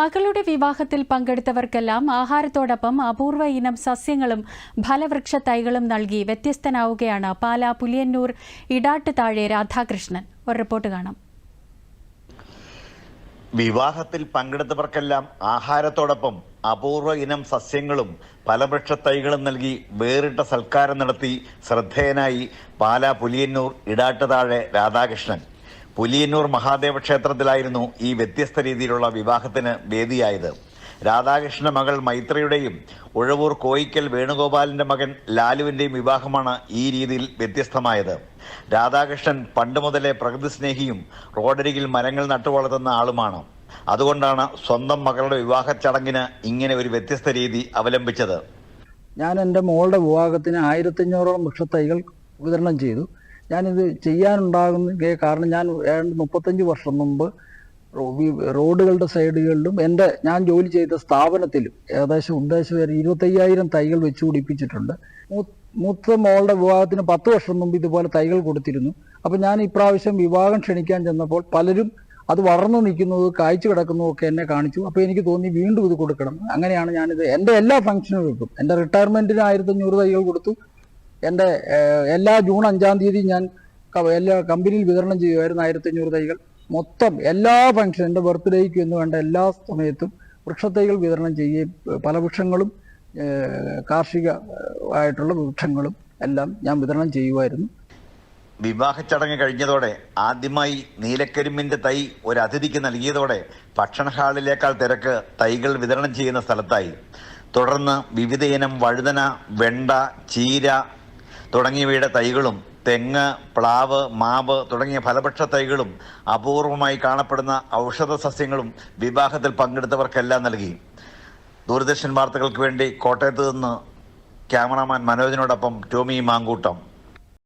മകളുടെ വിവാഹത്തിൽ പങ്കെടുത്തവർക്കെല്ലാം ആഹാരത്തോടൊപ്പം അപൂർവ ഇനം സസ്യങ്ങളും ഫലവൃക്ഷ തൈകളും നൽകി വ്യത്യസ്തനാവുകയാണ് പാലാ പുലിയന്നൂർ ഇടാട്ട് താഴെ രാധാകൃഷ്ണൻ. ഒരു റിപ്പോർട്ട് കാണാം. വിവാഹത്തിൽ പങ്കെടുത്തവർക്കെല്ലാം ആഹാരത്തോടൊപ്പം അപൂർവ ഇനം സസ്യങ്ങളും ഫലവൃക്ഷ തൈകളും നൽകി വേറിട്ട സൽക്കാരം നടത്തി ശ്രദ്ധേയനായി പാലാ പുലിയന്നൂർ ഇടാട്ട് താഴെ രാധാകൃഷ്ണൻ. പുലിയന്നൂർ മഹാദേവ ക്ഷേത്രത്തിലായിരുന്നു ഈ വ്യത്യസ്ത രീതിയിലുള്ള വിവാഹത്തിന് വേദിയായത്. രാധാകൃഷ്ണ മകൾ മൈത്രയുടെയും ഉഴവൂർ കോയിക്കൽ വേണുഗോപാലിന്റെ മകൻ ലാലുവിന്റെയും വിവാഹമാണ് ഈ രീതിയിൽ വ്യത്യസ്തമായത്. രാധാകൃഷ്ണൻ പണ്ട് മുതലേ പ്രകൃതി സ്നേഹിയും റോഡരികിൽ മരങ്ങൾ നട്ടുവളർത്തുന്ന ആളുമാണ്. അതുകൊണ്ടാണ് സ്വന്തം മകളുടെ വിവാഹ ചടങ്ങിന് ഇങ്ങനെ ഒരു വ്യത്യസ്ത രീതി അവലംബിച്ചത്. ഞാൻ എന്റെ മോളുടെ വിവാഹത്തിന് ആയിരത്തഞ്ഞൂറോളം വൃക്ഷത്തൈകൾ വിതരണം ചെയ്തു. ഞാനിത് ചെയ്യാനുണ്ടാകുന്ന കാരണം ഞാൻ ഏതാണ്ട് മുപ്പത്തഞ്ച് വർഷം മുമ്പ് റോഡുകളുടെ സൈഡുകളിലും എന്റെ ഞാൻ ജോലി ചെയ്ത സ്ഥാപനത്തിലും ഏകദേശം ഉദ്ദേശം വരെ ഇരുപത്തയ്യായിരം തൈകൾ വെച്ച് പിടിപ്പിച്ചിട്ടുണ്ട്. മൂത്ത മോളുടെ വിവാഹത്തിന് പത്ത് വർഷം മുമ്പ് ഇതുപോലെ തൈകൾ കൊടുത്തിരുന്നു. അപ്പം ഞാൻ ഇപ്രാവശ്യം വിവാഹം ക്ഷണിക്കാൻ ചെന്നപ്പോൾ പലരും അത് വളർന്നു നിൽക്കുന്നത് കായ്ച്ചു കിടക്കുന്നതും ഒക്കെ എന്നെ കാണിച്ചു. അപ്പോൾ എനിക്ക് തോന്നി വീണ്ടും ഇത് കൊടുക്കണം. അങ്ങനെയാണ് ഞാനിത് എന്റെ എല്ലാ ഫംഗ്ഷനുകൾക്കും എന്റെ റിട്ടയർമെന്റിന് ആയിരത്തഞ്ഞൂറ് തൈകൾ കൊടുത്തു. എന്റെ എല്ലാ ജൂൺ അഞ്ചാം തീയതി ഞാൻ എല്ലാ കമ്പനിയിൽ വിതരണം ചെയ്യുമായിരുന്നു ആയിരത്തഞ്ഞൂറ് തൈകൾ. മൊത്തം എല്ലാ ഫംഗ്ഷൻ എന്റെ ബർത്ത്ഡേക്ക് എന്ന് വേണ്ട എല്ലാ സമയത്തും വൃക്ഷത്തൈകൾ വിതരണം ചെയ്യുകയും പല വൃക്ഷങ്ങളും കാർഷിക ആയിട്ടുള്ള വൃക്ഷങ്ങളും എല്ലാം ഞാൻ വിതരണം ചെയ്യുമായിരുന്നു. വിവാഹ ചടങ്ങ് കഴിഞ്ഞതോടെ ആദ്യമായി നീലക്കരിമ്പിന്റെ തൈ ഒരു അതിഥിക്ക് നൽകിയതോടെ ഭക്ഷണ ഹാളിലേക്കാൾ തിരക്ക് തൈകൾ വിതരണം ചെയ്യുന്ന സ്ഥലത്തായി. തുടർന്ന് വിവിധ ഇനം വഴുതന വെണ്ട ചീര തുടങ്ങിയവയുടെ തൈകളും തെങ്ങ് പ്ലാവ് മാവ് തുടങ്ങിയ ഫലപക്ഷ തൈകളും അപൂർവമായി കാണപ്പെടുന്ന ഔഷധ സസ്യങ്ങളും വിവാഹത്തിൽ പങ്കെടുത്തവർക്കെല്ലാം നൽകി. ദൂരദർശൻ വാർത്തകൾക്ക് വേണ്ടി കോട്ടയത്ത് നിന്ന് ക്യാമറാമാൻ മനോജിനോടൊപ്പം ടോമി മാങ്കൂട്ടം.